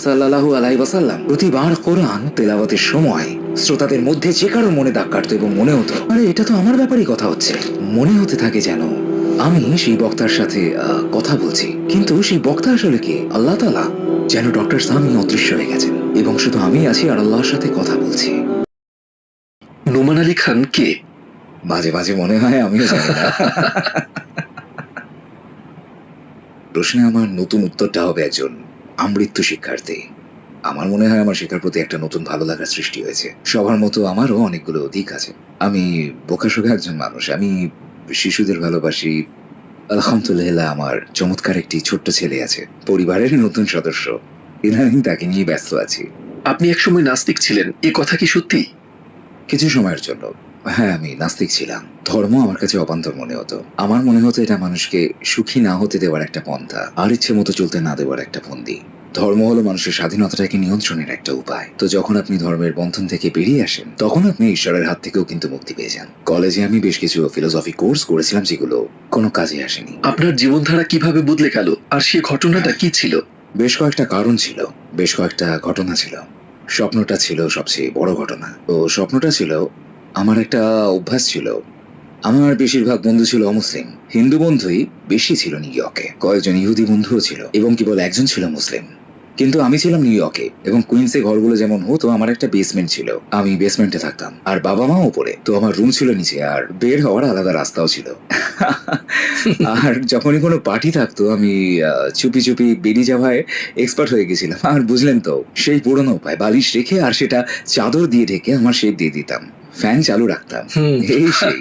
সাল্লাহু প্রতিবার কোরআন সময় শ্রোতাদের মধ্যে যে মনে দাগ এবং মনে হতো, আরে, এটা তো আমার কথা হচ্ছে। মনে হতে থাকে যেন, আমি সেই বক্তার সাথে কথা বলছি। কিন্তু সেই বক্তা আসলে কি? আল্লাহ তালা যেন ডক্টর সামি অদৃশ্য হয়ে গেছেন এবং শুধু আমি আছি আর আল্লাহর সাথে কথা বলছি। নোমান আলী খান কে? মাঝে মাঝে মনে হয় আমিও প্রশ্নে আমার নতুন উত্তরটা হবে একজন আমৃত্যু শিক্ষার্থী। আমার মনে হয় আমার শেখার প্রতি একটা নতুন ভালো লাগার সৃষ্টি হয়েছে। সবার মতো আমারও অনেকগুলো দিক আছে। আমি বোকাশোকা একজন মানুষ। আমি শিশুদের ভালোবাসি। আলহামদুলিল্লাহ আমার চমৎকার একটি ছোট্ট ছেলে আছে। পরিবারের নতুন সদস্য। ইদানিং তাকে নিয়ে ব্যস্ত আছি। আপনি একসময় নাস্তিক ছিলেন। এ কথা কি সত্যি? কিছু সময়ের জন্য। হ্যাঁ আমি নাস্তিক ছিলাম। ধর্ম আমার কাছে অবান্তর মনে হতো। আমার মনে হতো এটা মানুষকে সুখী না হতে দেওয়ার একটা পন্থা আর ইচ্ছে মতো চলতে না দেওয়ার একটা ফন্দি। ধর্ম হলো মানুষের স্বাধীনতাটাকে নিয়ন্ত্রণের একটা উপায়। তো যখন আপনি ধর্মের বন্ধন থেকে বেরিয়ে আসেন তখন আপনি ঈশ্বরের হাত থেকেও কিন্তু মুক্তি পেয়ে যান। কলেজে আমি বেশ কিছু ফিলোসফি কোর্স করেছিলাম যেগুলো কোনো কাজে আসেনি। আপনার জীবনধারা কীভাবে বদলে গেল? আর সে ঘটনাটা কি ছিল? বেশ কয়েকটা কারণ ছিল। বেশ কয়েকটা ঘটনা ছিল। স্বপ্নটা ছিল সবচেয়ে বড় ঘটনা। তো স্বপ্নটা ছিল আমার একটা অভ্যাস ছিল। আমার বেশিরভাগ বন্ধু ছিল অমুসলিম। হিন্দু বন্ধুই বেশি ছিল নিউ ইয়র্কে। কয়েকজন ইহুদি বন্ধুও ছিল এবং কেবল একজন ছিল মুসলিম। কিন্তু আমি ছিলাম নিউ ইয়র্কে এবং কুইন্সে ঘরগুলো যেমন হতো আমার একটা বেসমেন্ট ছিল। আমি বেসমেন্টে থাকতাম। আর বাবা মা উপরে। তো আমার রুম ছিল নিচে আর বের হওয়ার আলাদা রাস্তাও ছিল। আর যখনই কোনো পার্টি থাকতো আমি চুপি চুপি বেরিয়ে যাওয়ায় এক্সপার্ট হয়ে গেছিলাম। আর বুঝলেন তো সেই পুরনো উপায় বালিশ রেখে আর সেটা চাদর দিয়ে ঢেকে আমার শেপ দিয়ে দিতাম। ফ্যান চালু রাখতাম। এই সেই।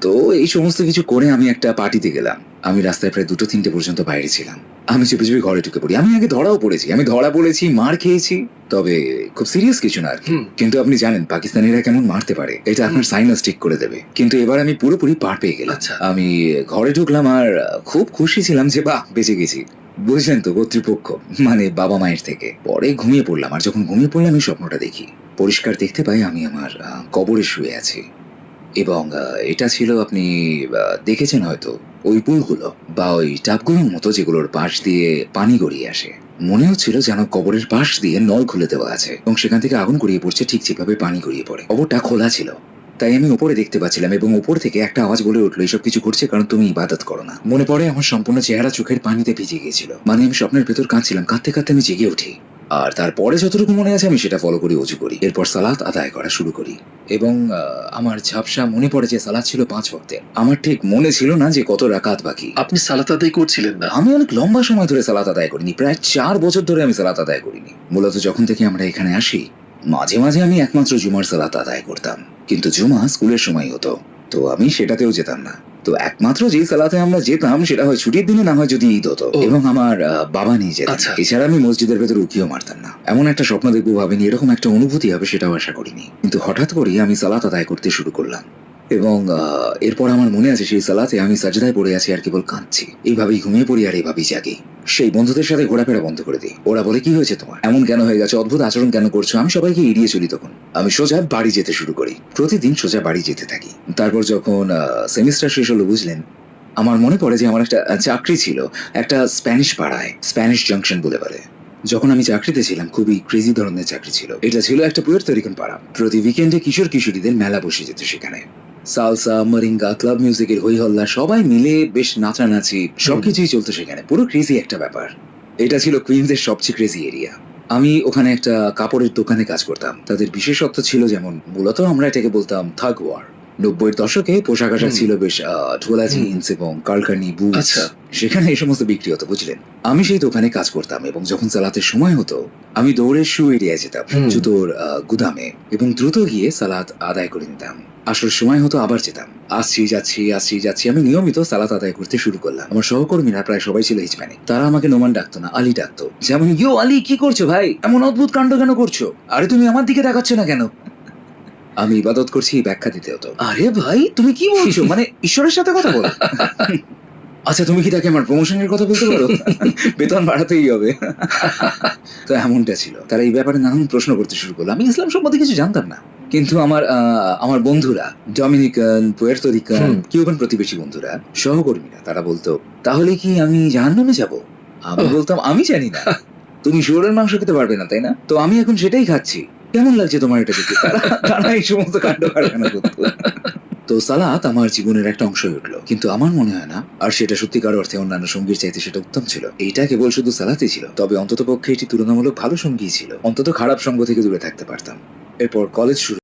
তো এই সমস্ত কিছু করে আমি একটা পার্টিতে গেলাম। আমি রাস্তায় প্রায় দুটো তিনটে পর্যন্ত বাইরে ছিলাম। আমি চুপি চুপি ঘরে ঢুকে পড়ি। আমি আগে ধরাও পড়েছি। আমি ধরা পড়েছি মার খেয়েছি। তবে খুব সিরিয়াস কিছু না আর কি। কিন্তু আপনি জানেন পাকিস্তানিরা কেমন মারতে পারে। এটা আপনার সাইনাস ঠিক করে দেবে। কিন্তু এবার আমি পুরোপুরি পার পেয়ে গেলাম। আচ্ছা। আমি ঘরে ঢুকলাম আর খুব খুশি ছিলাম যে বাহ বেঁচে গেছি। বুঝলেন তো কর্তৃপক্ষ মানে বাবা মায়ের থেকে। পরে ঘুমিয়ে পড়লাম। আর যখন ঘুমিয়ে পড়লাম আমি স্বপ্নটা দেখি। পরিষ্কার দেখতে পাই আমি আমার কবরে শুয়ে আছি। এবং এটা ছিল আপনি দেখেছেন হয়তো, ওই পুলগুলো বা ওই টাপগুলোর মতো যেগুলোর পাশ দিয়ে পানি গড়িয়ে আসে। মনে হচ্ছিল যেন কবরের পাশ দিয়ে নল খুলে দেওয়া আছে এবং সেখান থেকে আগুন গড়িয়ে পড়ছে ঠিক যেভাবে পানি গড়িয়ে পড়ে। কবরটা খোলা ছিল। তাই আমি উপরে দেখতে পাচ্ছিলাম এবং উপর থেকে একটা আওয়াজ বলে উঠল, এসব কিছু করছে কারণ তুমি ইবাদত করো না। মনে পড়ে আমার সম্পূর্ণ চেহারা চোখের পানিতে ভিজে গিয়েছিল। মানে আমি স্বপ্নের ভেতর কাঁদছিলাম, কাঁদতে কাঁদতে আমি জেগে উঠি। আর তারপরে যতটুকু মনে আছে আমি সেটা ফলো করি অজু করি। এরপর সালাত আদায় করা শুরু করি। এবং আমার ঝাপসা মনে পড়ে যে সালাত ছিল পাঁচ ভক্তের আমার ঠিক মনে ছিল না যে কত রাকাত বাকি। আপনি সালাত আদায় করছিলেন না? আমি অনেক লম্বা সময় ধরে সালাত আদায় করিনি। প্রায় চার বছর ধরে আমি সালাত আদায় করিনি। মূলত যখন থেকে আমরা এখানে আসি মাঝে মাঝে আমি একমাত্র জুমার সালাত আদায় করতাম। কিন্তু জুমা স্কুলের সময় হতো। তো আমি সেটাতেও যেতাম না। তো একমাত্র যে সালাতে আমরা যেতাম সেটা হয় ছুটির দিনে না হয় যদি ঈদ হতো। এবং আমার বাবা নিয়ে যেত আচ্ছা। এছাড়া আমি মসজিদের ভেতরে উকিও মারতাম না। এমন একটা স্বপ্ন দেখব ভাবিনি এরকম একটা অনুভূতি হবে সেটাও আশা করিনি। কিন্তু হঠাৎ করেই আমি সালাত আদায় করতে শুরু করলাম। এবং এরপর আমার মনে আছে সেই সালাতে আমি সাজদায় পড়ে আছি আর কেবল কাঁদছি। এইভাবেই ঘুমিয়ে পড়ি আর এইভাবেই জাগি। সেই বন্ধুদের সাথে ঘোরাফেরা বন্ধ করে দিই। ওরা বলে, কি হয়েছে তোমার? এমন কেন হয়ে গেছে? অদ্ভুত আচরণ কেন করছ? আমি সবাইকে এড়িয়ে চলি তখন। আমি সোজা বাড়ি যেতে শুরু করি। প্রতিদিন সোজা বাড়ি যেতে থাকি। তারপর যখন সেমিস্টার শেষ হলো, বুঝলেন, আমার মনে পড়ে যে আমার একটা চাকরি ছিল। একটা স্প্যানিশ পাড়ায়, স্প্যানিশ জাংশন বলে বলে। যখন আমি চাকরিতে ছিলাম, খুবই ক্রেজি ধরনের চাকরি ছিল। এটা ছিল একটা পুয়ের তরিকন পাড়া। প্রতি উইকেন্ডে কিশোর কিশোরীদের মেলা বসে যেত সেখানে। সালসা, মারিঙ্গা, ক্লাব মিউজিকের হইহল্লা সবাই মিলে বেশ নাচানাচি। সবকিছুই চলতো সেখানে। পুরো ক্রেজি একটা ব্যাপার। এটা ছিল কুইন্সের সবচেয়ে ক্রেজি এরিয়া আমি ওখানে একটা কাপড়ের দোকানে কাজ করতাম। তাদের বিশেষত্ব ছিল যেমন, মূলত আমরা এটাকে বলতাম থাগ ওয়ার নব্বইয়ের দশকে পোশাক আশাক ছিল বেশ ঢোলা জিন্স এবং কালকানি বুট আচ্ছা। সেখানে এই সমস্ত বিক্রি হতো বুঝলেন? আমি সেই দোকানে কাজ করতাম এবং যখন সালাতের সময় হতো আমি দৌড়ে শু এরিয়ায় যেতাম জুতোর গুদামে এবং দ্রুত গিয়ে সালাত আদায় করে নিতাম। আসল সময় হতো আবার যেতাম। আসছি যাচ্ছি আসছি যাচ্ছি আমি নিয়মিত সালাত আদায় করতে শুরু করলাম। আমার সহকর্মীরা প্রায় সবাই ছিল হিসপ্যানিক তারা আমাকে নোমান ডাকতো না আলী ডাকতো। যেমন ইয়ো আলী কি করছ ভাই? এমন অদ্ভুত কাণ্ড কেন করছ? আরে তুমি আমার দিকে তাকাচ্ছ না কেন? আমি ইবাদত করছি ব্যাখ্যা দিতে হতো আরে ভাই তুমি কি বলছো? মানে ঈশ্বরের সাথে কথা বলো। আচ্ছা তুমি কি তাকে আমার প্রমোশনের কথা বলতে পারো? বেতন বাড়াতেই হবে। তো এমনটা ছিল। তারা এই ব্যাপারে নানান প্রশ্ন করতে শুরু করল। আমি ইসলাম সম্বন্ধে কিছু জানতাম না। কিন্তু আমার আমার বন্ধুরা ডমিনিকান পুয়ের্তোরিকান। কিউবান প্রতিবেশী বন্ধুরা সহকর্মীরা তারা বলতো তাহলে কি আমি জাহান্নামে যাব? আমি বলতাম আমি জানি না। তুমি শুয়োরের মাংস খেতে পারবে না তাই না? তো আমি এখন সেটাই খাচ্ছি। কেমন লাগছে তোমার এটা দেখতে তারা- এই সমস্ত কাণ্ড কারখানা করতো। তো সালাত আমার জীবনের একটা অংশ উঠল। কিন্তু আমার মনে হয় না, আর সেটা সত্যিকার অর্থে অন্যান্য সঙ্গীর চাইতে সেটা উত্তম ছিল। এইটা কেবল শুধু সালাতে ছিল, তবে অন্তত পক্ষে এটি তুলনামূলক ভালো সঙ্গী ছিল। অন্তত খারাপ সঙ্গ থেকে দূরে থাকতে পারতাম। এরপর কলেজ শুরু